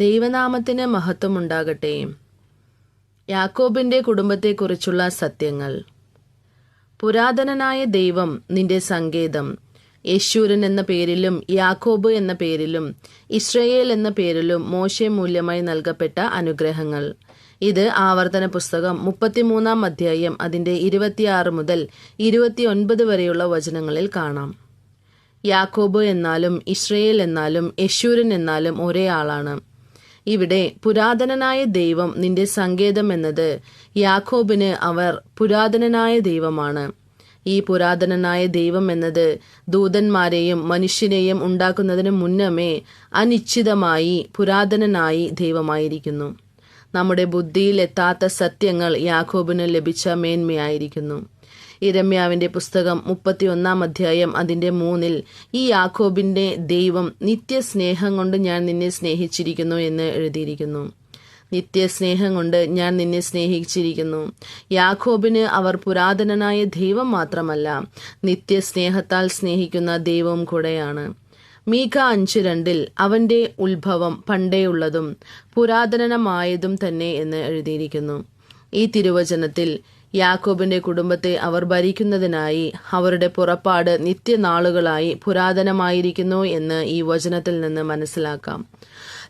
ദൈവനാമത്തിന് മഹത്വമുണ്ടാകട്ടെ. യാക്കോബിന്റെ കുടുംബത്തെക്കുറിച്ചുള്ള സത്യങ്ങൾ. പുരാതനനായ ദൈവം നിന്റെ സങ്കേതം. യേശൂരൻ എന്ന പേരിലും യാക്കോബ് എന്ന പേരിലും ഇസ്രയേൽ എന്ന പേരിലും മോശെ മൂല്യമായി നൽകപ്പെട്ട അനുഗ്രഹങ്ങൾ. ഇത് ആവർത്തന പുസ്തകം മുപ്പത്തിമൂന്നാം അധ്യായം അതിന്റെ ഇരുപത്തിയാറ് മുതൽ ഇരുപത്തിയൊൻപത് വരെയുള്ള വചനങ്ങളിൽ കാണാം. യാക്കോബ് എന്നാലും ഇസ്രയേൽ എന്നാലും യശൂരൻ എന്നാലും ഒരേ ആളാണ്. ഇവിടെ പുരാതനനായ ദൈവം നിന്റെ സങ്കേതം എന്നത്. യാക്കോബിന് അവർ പുരാതനനായ ദൈവമാണ്. ഈ പുരാതനനായ ദൈവം എന്നത് ദൂതന്മാരെയും മനുഷ്യനെയും ഉണ്ടാക്കുന്നതിന് മുന്നമേ അനിശ്ചിതമായി പുരാതനനായി ദൈവമായിരിക്കുന്നു. നമ്മുടെ ബുദ്ധിയിൽ എത്താത്ത സത്യങ്ങൾ യാക്കോബിന് ലഭിച്ച മേന്മയായിരിക്കുന്നു. ഇരമ്യാവിന്റെ പുസ്തകം മുപ്പത്തിയൊന്നാം അധ്യായം അതിന്റെ മൂന്നിൽ ഈ യാക്കോബിന്റെ ദൈവം നിത്യസ്നേഹം കൊണ്ട് ഞാൻ നിന്നെ സ്നേഹിച്ചിരിക്കുന്നു എന്ന് എഴുതിയിരിക്കുന്നു. നിത്യസ്നേഹം കൊണ്ട് ഞാൻ നിന്നെ സ്നേഹിച്ചിരിക്കുന്നു. യാഘോബിന് അവർ പുരാതനനായ ദൈവം മാത്രമല്ല നിത്യസ്നേഹത്താൽ സ്നേഹിക്കുന്ന ദൈവവും കൂടെയാണ്. മീഖ അഞ്ച് രണ്ടിൽ അവന്റെ ഉത്ഭവം പണ്ടേയുള്ളതും പുരാതനമായതും തന്നെ എന്ന് എഴുതിയിരിക്കുന്നു. ഈ തിരുവചനത്തിൽ യാക്കോബിന്റെ കുടുംബത്തെ അവർ ഭരിക്കുന്നതിനായി അവരുടെ പുറപ്പാട് നിത്യനാളുകളായി പുരാതനമായിരിക്കുന്നു എന്ന് ഈ വചനത്തിൽ നിന്ന് മനസ്സിലാക്കാം.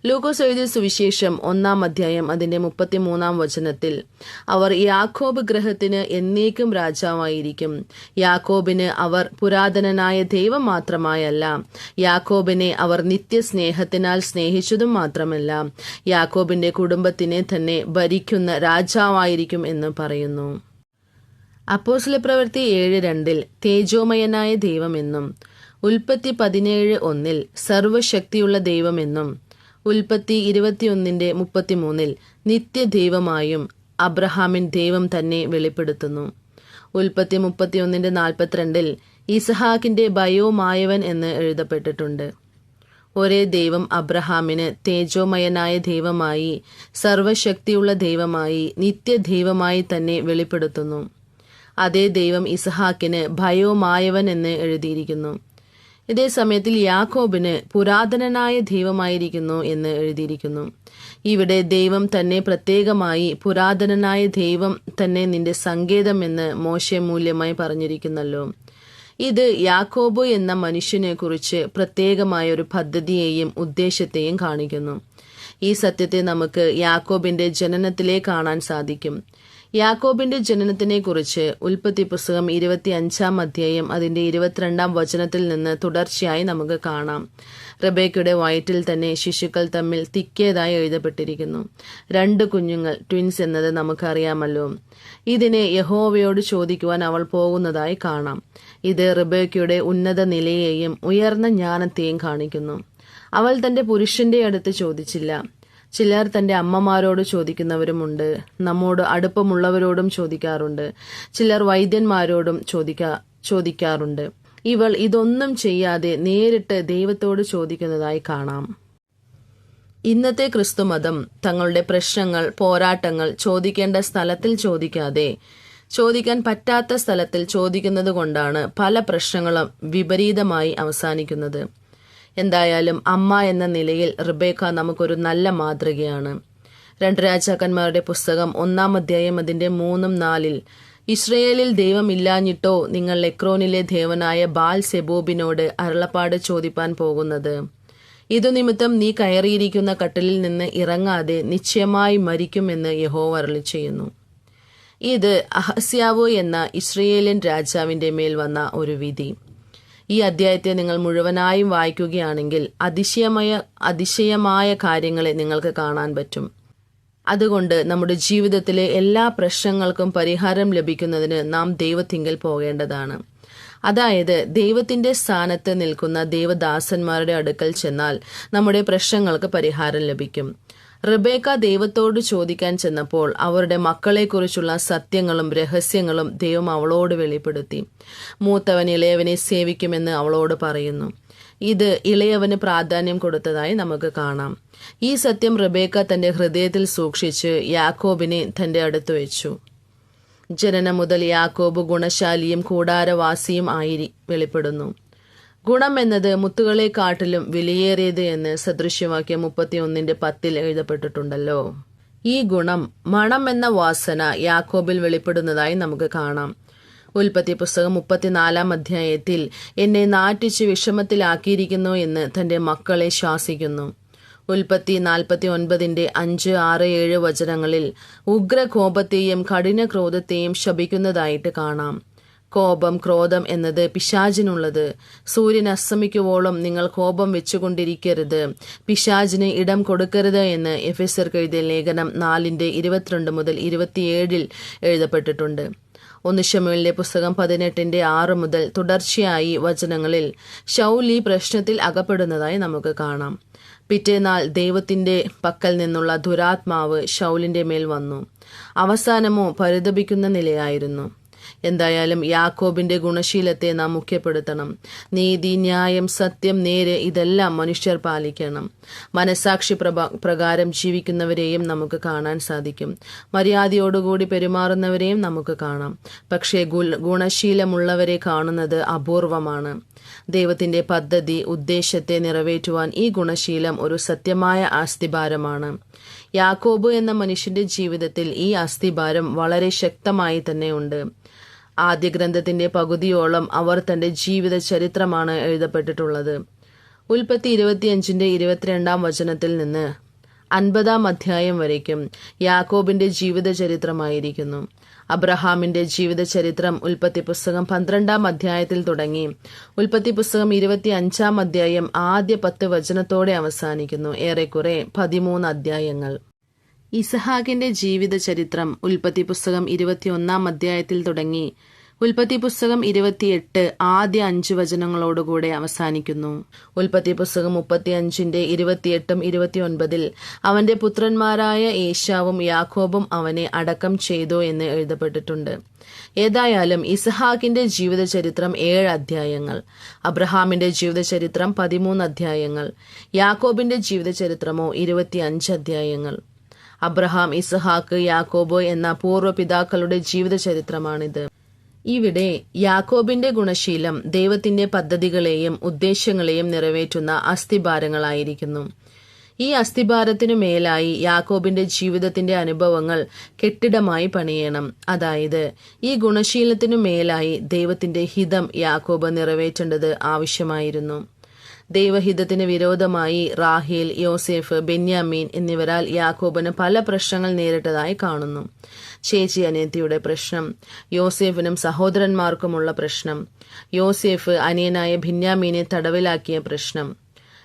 ലൂക്കോസ് എഴുതിയ സുവിശേഷം ഒന്നാം അധ്യായം അതിന്റെ മുപ്പത്തിമൂന്നാം വചനത്തിൽ അവർ യാക്കോബ് ഗ്രഹത്തിന് എന്നേക്കും രാജാവായിരിക്കും. യാക്കോബിന് അവർ പുരാതനനായ ദൈവം മാത്രമായല്ല. യാക്കോബിനെ അവർ നിത്യസ്നേഹത്തിനാൽ സ്നേഹിച്ചതും മാത്രമല്ല. യാക്കോബിന്റെ കുടുംബത്തിനെ തന്നെ ഭരിക്കുന്ന രാജാവായിരിക്കും എന്ന് പറയുന്നു. അപ്പോസ്ല പ്രവൃത്തി ഏഴ് രണ്ടിൽ തേജോമയനായ ദൈവമെന്നും ഉൽപ്പത്തി പതിനേഴ് ഒന്നിൽ സർവശക്തിയുള്ള ദൈവമെന്നും ഉൽപ്പത്തി ഇരുപത്തിയൊന്നിന്റെ മുപ്പത്തിമൂന്നിൽ നിത്യദൈവമായും അബ്രഹാമിൻ ദൈവം തന്നെ വെളിപ്പെടുത്തുന്നു. ഉൽപ്പത്തി മുപ്പത്തിയൊന്നിന്റെ നാൽപ്പത്തിരണ്ടിൽ ഇസഹാക്കിന്റെ ബയോമായവൻ എന്ന് എഴുതപ്പെട്ടിട്ടുണ്ട്. ഒരേ ദൈവം അബ്രഹാമിന് തേജോമയനായ ദൈവമായി സർവശക്തിയുള്ള ദൈവമായി നിത്യദൈവമായി തന്നെ വെളിപ്പെടുത്തുന്നു. അതേ ദൈവം ഇസഹാക്കിന് ഭയോമായവൻ എന്ന് എഴുതിയിരിക്കുന്നു. ഇതേ സമയത്തിൽ യാക്കോബിന് പുരാതനനായ ദൈവമായിരിക്കുന്നു എന്ന് എഴുതിയിരിക്കുന്നു. ഇവിടെ ദൈവം തന്നെ പ്രത്യേകമായി പുരാതനനായ ദൈവം തന്നെ നിന്റെ സങ്കേതം എന്ന് മോശ മൂല്യമായി പറഞ്ഞിരിക്കുന്നല്ലോ. ഇത് യാക്കോബ് എന്ന മനുഷ്യനെ കുറിച്ച് പ്രത്യേകമായ ഒരു പദ്ധതിയെയും ഉദ്ദേശത്തെയും കാണിക്കുന്നു. ഈ സത്യത്തെ നമുക്ക് യാക്കോബിന്റെ ജനനത്തിലേ കാണാൻ സാധിക്കും. യാക്കോബിന്റെ ജനനത്തിനെ കുറിച്ച് ഉൽപ്പത്തി പുസ്തകം ഇരുപത്തി അഞ്ചാം അധ്യായം അതിന്റെ ഇരുപത്തിരണ്ടാം വചനത്തിൽ നിന്ന് തുടർച്ചയായി നമുക്ക് കാണാം. റബേക്കയുടെ വയറ്റിൽ തന്നെ ശിശുക്കൾ തമ്മിൽ തിക്കിയതായി എഴുതപ്പെട്ടിരിക്കുന്നു. രണ്ട് കുഞ്ഞുങ്ങൾ ട്വിൻസ് എന്നത് നമുക്കറിയാമല്ലോ. ഇതിനെ യഹോവയോട് ചോദിക്കുവാൻ അവൾ പോകുന്നതായി കാണാം. ഇത് റബേക്കയുടെ ഉന്നത നിലയെയും ഉയർന്ന ജ്ഞാനത്തെയും കാണിക്കുന്നു. അവൾ തന്റെ പുരുഷന്റെ അടുത്ത് ചോദിച്ചില്ല ചിലർ തന്റെ അമ്മമാരോട് ചോദിക്കുന്നവരുമുണ്ട്. നമ്മോട് അടുപ്പമുള്ളവരോടും ചോദിക്കാറുണ്ട്. ചിലർ വൈദ്യന്മാരോടും ചോദിക്കാ ചോദിക്കാറുണ്ട്. ഇവൾ ഇതൊന്നും ചെയ്യാതെ നേരിട്ട് ദൈവത്തോട് ചോദിക്കുന്നതായി കാണാം. ഇന്നത്തെ ക്രിസ്തുമതം തങ്ങളുടെ പ്രശ്നങ്ങൾ പോരാട്ടങ്ങൾ ചോദിക്കേണ്ട സ്ഥലത്തിൽ ചോദിക്കാതെ ചോദിക്കാൻ പറ്റാത്ത സ്ഥലത്തിൽ ചോദിക്കുന്നത് കൊണ്ടാണ് പല പ്രശ്നങ്ങളും വിപരീതമായി അവസാനിക്കുന്നത്. എന്തായാലും അമ്മ എന്ന നിലയിൽ റിബേക്ക നമുക്കൊരു നല്ല മാതൃകയാണ്. രണ്ട് രാജാക്കന്മാരുടെ പുസ്തകം ഒന്നാം അധ്യായം അതിന്റെ മൂന്നും നാലിൽ ഇസ്രയേലിൽ ദൈവമില്ലാഞ്ഞിട്ടോ നിങ്ങൾ ലെക്രോനിലെ ദേവനായ ബാൽ സെബോബിനോട് അരുളപ്പാട് ചോദിപ്പാൻ പോകുന്നത്. ഇതുനിമിത്തം നീ കയറിയിരിക്കുന്ന കട്ടിലിൽ നിന്ന് ഇറങ്ങാതെ നിശ്ചയമായി മരിക്കുമെന്ന് യഹോ അരളി ചെയ്യുന്നു. ഇത് അഹസ്യാവോ എന്ന ഇസ്രയേലിൻ രാജാവിന്റെ മേൽ വന്ന ഒരു വിധി. ഈ അധ്യായത്തെ നിങ്ങൾ മുഴുവനായും വായിക്കുകയാണെങ്കിൽ അതിശയമായ അതിശയമായ കാര്യങ്ങളെ നിങ്ങൾക്ക് കാണാൻ പറ്റും. അതുകൊണ്ട് നമ്മുടെ ജീവിതത്തിലെ എല്ലാ പ്രശ്നങ്ങൾക്കും പരിഹാരം ലഭിക്കുന്നതിന് നാം ദൈവത്തിങ്കൽ പോകേണ്ടതാണ്. അതായത് ദൈവത്തിന്റെ സ്ഥാനത്ത് നിൽക്കുന്ന ദൈവദാസന്മാരുടെ അടുക്കൽ ചെന്നാൽ നമ്മുടെ പ്രശ്നങ്ങൾക്ക് പരിഹാരം ലഭിക്കും. റിബേക്ക ദൈവത്തോട് ചോദിക്കാൻ ചെന്നപ്പോൾ അവരുടെ മക്കളെക്കുറിച്ചുള്ള സത്യങ്ങളും രഹസ്യങ്ങളും ദൈവം അവളോട് വെളിപ്പെടുത്തി. മൂത്തവൻ ഇളയവനെ സേവിക്കുമെന്ന് അവളോട് പറയുന്നു. ഇത് ഇളയവന് പ്രാധാന്യം കൊടുത്തതായി നമുക്ക് കാണാം. ഈ സത്യം റിബേക്ക തന്റെ ഹൃദയത്തിൽ സൂക്ഷിച്ച് യാക്കോബിനെ തന്റെ അടുത്ത് വെച്ചു. ജനനം മുതൽ യാക്കോബ് ഗുണശാലിയും കൂടാരവാസിയും ആയി വെളിപ്പെടുന്നു. ഗുണം എന്നത് മുത്തുകളെക്കാട്ടിലും വിലയേറിയത് എന്ന് സദൃശ്യവാക്യം മുപ്പത്തിയൊന്നിന്റെ പത്തിൽ എഴുതപ്പെട്ടിട്ടുണ്ടല്ലോ. ഈ ഗുണം മണം എന്ന വാസന യാക്കോബിൽ വെളിപ്പെടുന്നതായി നമുക്ക് കാണാം. ഉൽപ്പത്തി പുസ്തകം മുപ്പത്തിനാലാം അധ്യായത്തിൽ എന്നെ നാറ്റിച്ച് വിഷമത്തിലാക്കിയിരിക്കുന്നു എന്ന് തന്റെ മക്കളെ ശാസിക്കുന്നു. ഉൽപ്പത്തി നാൽപ്പത്തി ഒൻപതിന്റെ അഞ്ച് ആറ് ഏഴ് വചനങ്ങളിൽ ഉഗ്രകോപത്തെയും കഠിന ക്രോധത്തെയും ശപിക്കുന്നതായിട്ട് കാണാം. കോപം ക്രോധം എന്നത് പിശാചിനുള്ളത്. സൂര്യൻ അസ്തമിക്കുവോളം നിങ്ങൾ കോപം വെച്ചുകൊണ്ടിരിക്കരുത്. പിശാചിന് ഇടം കൊടുക്കരുത് എന്ന് എഫ് എഫെസർക്ക് എഴുതിയ ലേഖനം നാലിന്റെ ഇരുപത്തിരണ്ട് മുതൽ ഇരുപത്തിയേഴിൽ എഴുതപ്പെട്ടിട്ടുണ്ട്. ഒന്ന് ഷമുവിലെ പുസ്തകം പതിനെട്ടിന്റെ ആറ് മുതൽ തുടർച്ചയായി വചനങ്ങളിൽ ഷൗലി പ്രശ്നത്തിൽ അകപ്പെടുന്നതായി നമുക്ക് കാണാം. പിറ്റേനാൾ ദൈവത്തിന്റെ പക്കൽ നിന്നുള്ള ദുരാത്മാവ് ഷൗലിന്റെ മേൽ വന്നു. അവസാനമോ പരിതപിക്കുന്ന നിലയായിരുന്നു. എന്തായാലും യാക്കോബിന്റെ ഗുണശീലത്തെ നാം മുഖ്യപ്പെടുത്തണം. നീതി ന്യായം സത്യം നേര് ഇതെല്ലാം മനുഷ്യർ പാലിക്കണം. മനസാക്ഷി പ്രകാരം ജീവിക്കുന്നവരെയും നമുക്ക് കാണാൻ സാധിക്കും. മര്യാദയോടുകൂടി പെരുമാറുന്നവരെയും നമുക്ക് കാണാം. പക്ഷേ ഗുണശീലമുള്ളവരെ കാണുന്നത് അപൂർവമാണ്. ദൈവത്തിന്റെ പദ്ധതി ഉദ്ദേശത്തെ നിറവേറ്റുവാൻ ഈ ഗുണശീലം ഒരു സത്യമായ അസ്ഥിഭാരമാണ് യാക്കോബ് എന്ന മനുഷ്യന്റെ ജീവിതത്തിൽ ഈ അസ്ഥിഭാരം വളരെ ശക്തമായി തന്നെയുണ്ട്. ആദ്യ ഗ്രന്ഥത്തിന്റെ പകുതിയോളം അവർ തന്റെ ജീവിത ചരിത്രമാണ് എഴുതപ്പെട്ടിട്ടുള്ളത്. ഉൽപ്പത്തി ഇരുപത്തിയഞ്ചിന്റെ ഇരുപത്തിരണ്ടാം വചനത്തിൽ നിന്ന് അൻപതാം അധ്യായം വരയ്ക്കും. യാക്കോബിന്റെ ജീവിത ചരിത്രമായിരിക്കുന്നു അബ്രഹാമിന്റെ ജീവിതചരിത്രം ഉൽപ്പത്തി പുസ്തകം പന്ത്രണ്ടാം അധ്യായത്തിൽ തുടങ്ങി. ഉൽപ്പത്തി പുസ്തകം ഇരുപത്തി അഞ്ചാം അധ്യായം ആദ്യ പത്ത് വചനത്തോടെ അവസാനിക്കുന്നു. ഏറെക്കുറെ പതിമൂന്ന് അധ്യായങ്ങൾ. ഇസഹാക്കിന്റെ ജീവിതചരിത്രം ഉൽപ്പത്തി പുസ്തകം ഇരുപത്തിയൊന്നാം അധ്യായത്തിൽ തുടങ്ങി. ഉൽപ്പത്തി പുസ്തകം ഇരുപത്തിയെട്ട് ആദ്യ അഞ്ച് വചനങ്ങളോടുകൂടെ അവസാനിക്കുന്നു. ഉൽപ്പത്തി പുസ്തകം മുപ്പത്തിയഞ്ചിന്റെ ഇരുപത്തിയെട്ടും ഇരുപത്തിയൊൻപതിൽ അവന്റെ പുത്രന്മാരായ ഏഷ്യാവും യാക്കോബും അവനെ അടക്കം ചെയ്തു എന്ന് എഴുതപ്പെട്ടിട്ടുണ്ട്. ഏതായാലും ഇസഹാക്കിന്റെ ജീവിതചരിത്രം ഏഴ് അധ്യായങ്ങൾ അബ്രഹാമിന്റെ ജീവിതചരിത്രം പതിമൂന്ന് അധ്യായങ്ങൾ യാക്കോബിന്റെ ജീവിതചരിത്രമോ ഇരുപത്തിയഞ്ച് അധ്യായങ്ങൾ. അബ്രഹാം ഇസഹാക്ക് യാക്കോബ് എന്ന പൂർവപിതാക്കളുടെ ജീവിത ചരിത്രമാണിത് ഇവിടെ യാക്കോബിന്റെ ഗുണശീലം ദൈവത്തിന്റെ പദ്ധതികളെയും ഉദ്ദേശങ്ങളെയും നിറവേറ്റുന്ന അസ്ഥിഭാരങ്ങളായിരിക്കുന്നു. ഈ അസ്ഥിഭാരത്തിനു മേലായി യാക്കോബിന്റെ ജീവിതത്തിന്റെ അനുഭവങ്ങൾ കെട്ടിടമായി പണിയണം. അതായത് ഈ ഗുണശീലത്തിനു മേലായി ദൈവത്തിന്റെ ഹിതം യാക്കോബ് നിറവേറ്റേണ്ടത് ആവശ്യമായിരുന്നു. ദൈവഹിതത്തിന് വിരോധമായി റാഹേൽ യോസെഫ് ബെന്യാമീൻ എന്നിവരാൽ യാക്കോബിന് പല പ്രശ്നങ്ങൾ നേരിട്ടതായി കാണുന്നു. ചേച്ചി അനിയത്തിയുടെ പ്രശ്നം യോസെഫിനും സഹോദരന്മാർക്കുമുള്ള പ്രശ്നം യോസെഫ് അനിയനായ ഭിന്യാമീനെ തടവിലാക്കിയ പ്രശ്നം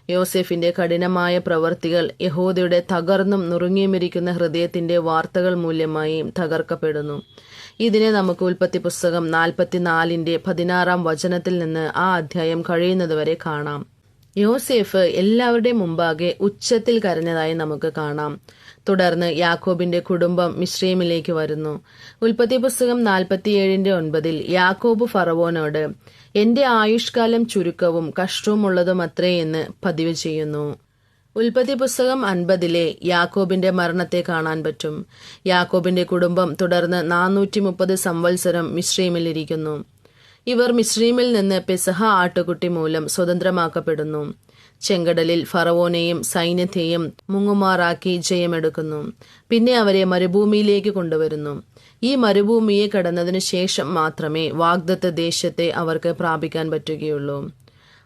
യോസെഫിന്റെ കഠിനമായ പ്രവർത്തികൾ യഹൂദയുടെ തകർന്നും നുറുങ്ങിയുമിരിക്കുന്ന ഹൃദയത്തിന്റെ വാർത്തകൾ മൂല്യമായി തകർക്കപ്പെടുന്നു. ഇതിനെ നമുക്ക് ഉൽപ്പത്തി പുസ്തകം നാൽപ്പത്തിനാലിന്റെ പതിനാറാം വചനത്തിൽ നിന്ന് ആ അധ്യായം കഴിയുന്നതുവരെ കാണാം. യോസേഫ് എല്ലാവരുടെയും മുമ്പാകെ ഉച്ചത്തിൽ കരഞ്ഞതായി നമുക്ക് കാണാം. തുടർന്ന് യാക്കോബിന്റെ കുടുംബം മിശ്രീമിലേക്ക് വരുന്നു. ഉൽപ്പത്തി പുസ്തകം നാൽപ്പത്തിയേഴിന്റെ ഒൻപതിൽ യാക്കോബ് ഫറവോനോട് എന്റെ ആയുഷ്കാലം ചുരുക്കവും കഷ്ടവുമുള്ളതും അത്രേ എന്ന് പതിവ് ചെയ്യുന്നു. ഉൽപ്പത്തി പുസ്തകം അൻപതിലെ യാക്കോബിന്റെ മരണത്തെ കാണാൻ പറ്റും. യാക്കോബിന്റെ കുടുംബം തുടർന്ന് നാനൂറ്റി മുപ്പത് സംവത്സരം മിശ്രീമിലിരിക്കുന്നു ഇവർ മിശ്രീമിൽ നിന്ന് പെസഹ ആട്ടുകുട്ടി മൂലം സ്വതന്ത്രമാക്കപ്പെടുന്നു. ചെങ്കടലിൽ ഫറവോനെയും സൈന്യത്തെയും മുങ്ങുമാറാക്കി ജയമെടുക്കുന്നു. പിന്നെ അവരെ മരുഭൂമിയിലേക്ക് കൊണ്ടുവരുന്നു. ഈ മരുഭൂമിയെ കടന്നതിനു ശേഷം മാത്രമേ വാഗ്ദത്ത ദേശത്തെ അവർക്ക് പ്രാപിക്കാൻ പറ്റുകയുള്ളൂ.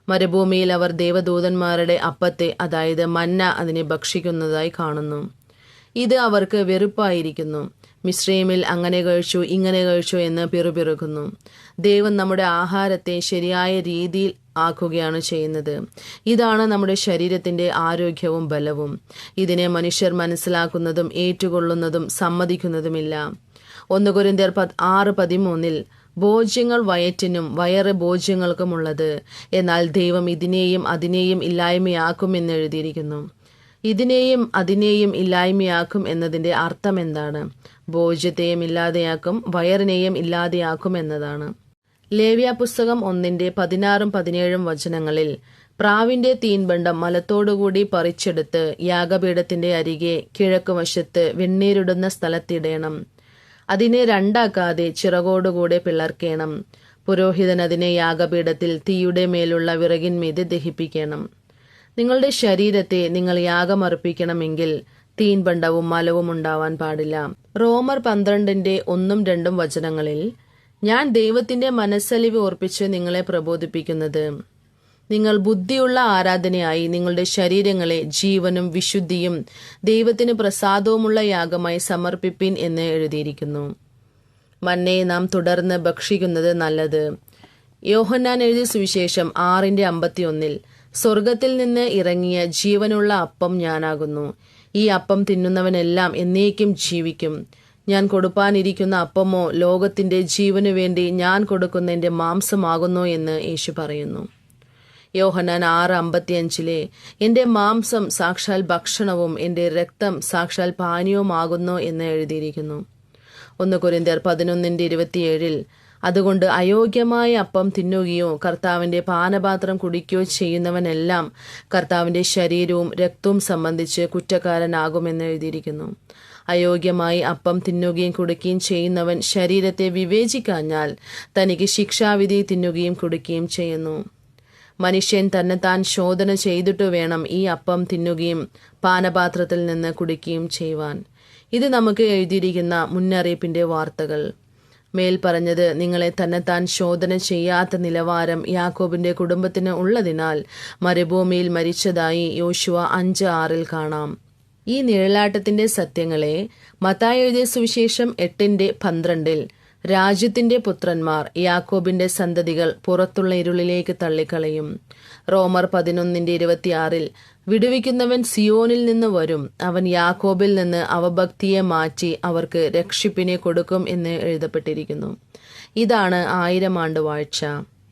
മരുഭൂമിയിൽ അവർ ദേവദൂതന്മാരുടെ അപ്പത്തെ അതായത് മന്ന അതിനെ ഭക്ഷിക്കുന്നതായി കാണുന്നു. ഇത് അവർക്ക് വെറുപ്പായിരിക്കുന്നു. മിശ്രീമിൽ അങ്ങനെ കഴിച്ചു ഇങ്ങനെ കഴിച്ചു എന്ന് പിറുപിറുക്കുന്നു. ദൈവം നമ്മുടെ ആഹാരത്തെ ശരിയായ രീതിയിൽ ആക്കുകയാണ് ചെയ്യുന്നത്. ഇതാണ് നമ്മുടെ ശരീരത്തിന്റെ ആരോഗ്യവും ബലവും. ഇതിനെ മനുഷ്യർ മനസ്സിലാക്കുന്നതും ഏറ്റുകൊള്ളുന്നതും സമ്മതിക്കുന്നതുമില്ല. ഒന്ന് കുരിന്തിയർ പത് ആറ് പതിമൂന്നിൽ ഭോജ്യങ്ങൾ വയറ്റിനും വയറ് ഭോജ്യങ്ങൾക്കുമുള്ളത് എന്നാൽ ദൈവം ഇതിനെയും അതിനെയും ഇല്ലായ്മയാക്കുമെന്ന് എഴുതിയിരിക്കുന്നു. ഇതിനെയും അതിനെയും ഇല്ലായ്മയാക്കും എന്നതിന്റെ അർത്ഥം എന്താണ്? ഭോജ്യത്തെയും ഇല്ലാതെയാക്കും വയറിനെയും ഇല്ലാതെയാക്കും എന്നതാണ്. ലേവ്യ പുസ്തകം ഒന്നിന്റെ പതിനാറും പതിനേഴും വചനങ്ങളിൽ പ്രാവിന്റെ തീൻബണ്ടം മലത്തോടുകൂടി പറിച്ചെടുത്ത് യാഗപീഠത്തിന്റെ അരികെ കിഴക്കുവശത്ത് വെണ്ണീരിടുന്ന സ്ഥലത്തിടേണം. അതിനെ രണ്ടാക്കാതെ ചിറകോടുകൂടെ പിളർക്കേണം. പുരോഹിതൻ അതിനെ യാഗപീഠത്തിൽ തീയുടെ മേലുള്ള വിറകിന്മീത് ദഹിപ്പിക്കണം. നിങ്ങളുടെ ശരീരത്തെ നിങ്ങൾ യാഗമർപ്പിക്കണമെങ്കിൽ തീൻപണ്ടവും മലവും ഉണ്ടാവാൻ പാടില്ല. റോമർ പന്ത്രണ്ടിന്റെ ഒന്നും രണ്ടും വചനങ്ങളിൽ ഞാൻ ദൈവത്തിന്റെ മനസ്സലിവ് ഓർപ്പിച്ച് നിങ്ങളെ പ്രബോധിപ്പിക്കുന്നത്. നിങ്ങൾ ബുദ്ധിയുള്ള ആരാധനയായി നിങ്ങളുടെ ശരീരങ്ങളെ ജീവനും വിശുദ്ധിയും ദൈവത്തിന് പ്രസാദവുമുള്ള യാഗമായി സമർപ്പിപ്പിൻ എന്ന് എഴുതിയിരിക്കുന്നു. മന്നയെ നാം തുടർന്ന് ഭക്ഷിക്കുന്നത് നല്ലത്. യോഹന്നാൻ എഴുതിയ സുവിശേഷം ആറിന്റെ അമ്പത്തിയൊന്നിൽ സ്വർഗത്തിൽ നിന്ന് ഇറങ്ങിയ ജീവനുള്ള അപ്പം ഞാനാകുന്നു. ഈ അപ്പം തിന്നുന്നവനെല്ലാം എന്നേക്കും ജീവിക്കും. ഞാൻ കൊടുപ്പാനിരിക്കുന്ന അപ്പമോ ലോകത്തിന്റെ ജീവനു വേണ്ടി ഞാൻ കൊടുക്കുന്ന എന്റെ മാംസമാകുന്നു എന്ന് യേശു പറയുന്നു. യോഹനാൻ ആറ് അമ്പത്തിയഞ്ചിലെ എന്റെ മാംസം സാക്ഷാൽ ഭക്ഷണവും എന്റെ രക്തം സാക്ഷാൽ പാനീയവുമാകുന്നു എന്ന് എഴുതിയിരിക്കുന്നു. ഒന്ന് കുരിന്തിയർ പതിനൊന്നിന്റെ ഇരുപത്തിയേഴിൽ അതുകൊണ്ട് അയോഗ്യമായ അപ്പം തിന്നുകയോ കർത്താവിന്റെ പാനപാത്രം കുടിക്കുകയോ ചെയ്യുന്നവനെല്ലാം കർത്താവിന്റെ ശരീരവും രക്തവും സംബന്ധിച്ച് കുറ്റക്കാരനാകുമെന്ന് എഴുതിയിരിക്കുന്നു. അയോഗ്യമായി അപ്പം തിന്നുകയും കുടിക്കുകയും ചെയ്യുന്നവൻ ശരീരത്തെ വിവേചിക്കാഞ്ഞാൽ തനിക്ക് ശിക്ഷാവിധി തിന്നുകയും കുടിക്കുകയും ചെയ്യുന്നു. മനുഷ്യൻ തന്നെത്താൻ ശോധന ചെയ്തിട്ട് വേണം ഈ അപ്പം തിന്നുകയും പാനപാത്രത്തിൽ നിന്ന് കുടിക്കുകയും ചെയ്യുവാൻ. ഇത് നമുക്ക് എഴുതിയിരിക്കുന്ന മുന്നറിയിപ്പിന്റെ വാർത്തകൾ. മേൽ പറഞ്ഞത് നിങ്ങളെ തന്നെത്താൻ ശോധന ചെയ്യാത്ത നിലവാരം യാക്കോബിന്റെ കുടുംബത്തിന് ഉള്ളതിനാൽ മരുഭൂമിയിൽ മരിച്ചതായി യോശുവ അഞ്ച് ആറിൽ കാണാം. ഈ നിഴലാട്ടത്തിന്റെ സത്യങ്ങളെ മതായുധ സുവിശേഷം എട്ടിന്റെ പന്ത്രണ്ടിൽ രാജ്യത്തിന്റെ പുത്രന്മാർ യാക്കോബിന്റെ സന്തതികൾ പുറത്തുള്ള ഇരുളിലേക്ക് തള്ളിക്കളയും. റോമർ പതിനൊന്നിന്റെ ഇരുപത്തിയാറിൽ വിടുവിക്കുന്നവൻ സിയോനിൽ നിന്ന് വരും. അവൻ യാക്കോബിൽ നിന്ന് അവഭക്തിയെ മാറ്റി അവർക്ക് രക്ഷിപ്പിനെ കൊടുക്കും എന്ന് എഴുതപ്പെട്ടിരിക്കുന്നു. ഇതാണ് ആയിരം ആണ്ട് വാഴ്ച.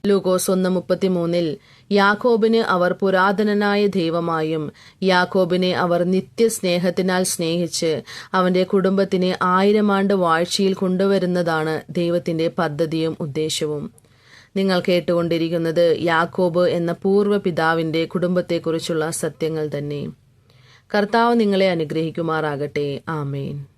ലൂക്കോസ് ഒന്ന് മുപ്പത്തിമൂന്നിൽ യാക്കോബിന് അവർ പുരാതനനായ ദൈവമായും യാക്കോബിനെ അവർ നിത്യസ്നേഹത്തിനാൽ സ്നേഹിച്ച് അവന്റെ കുടുംബത്തിനെ ആയിരം ആണ്ട് വാഴ്ചയിൽ കൊണ്ടുവരുന്നതാണ് ദൈവത്തിന്റെ പദ്ധതിയും ഉദ്ദേശവും. നിങ്ങൾ കേട്ടുകൊണ്ടിരിക്കുന്നത് യാക്കോബ് എന്ന പൂർവ പിതാവിന്റെ കുടുംബത്തെക്കുറിച്ചുള്ള സത്യങ്ങൾ തന്നെ. കർത്താവ് നിങ്ങളെ അനുഗ്രഹിക്കുമാറാകട്ടെ. ആമേൻ.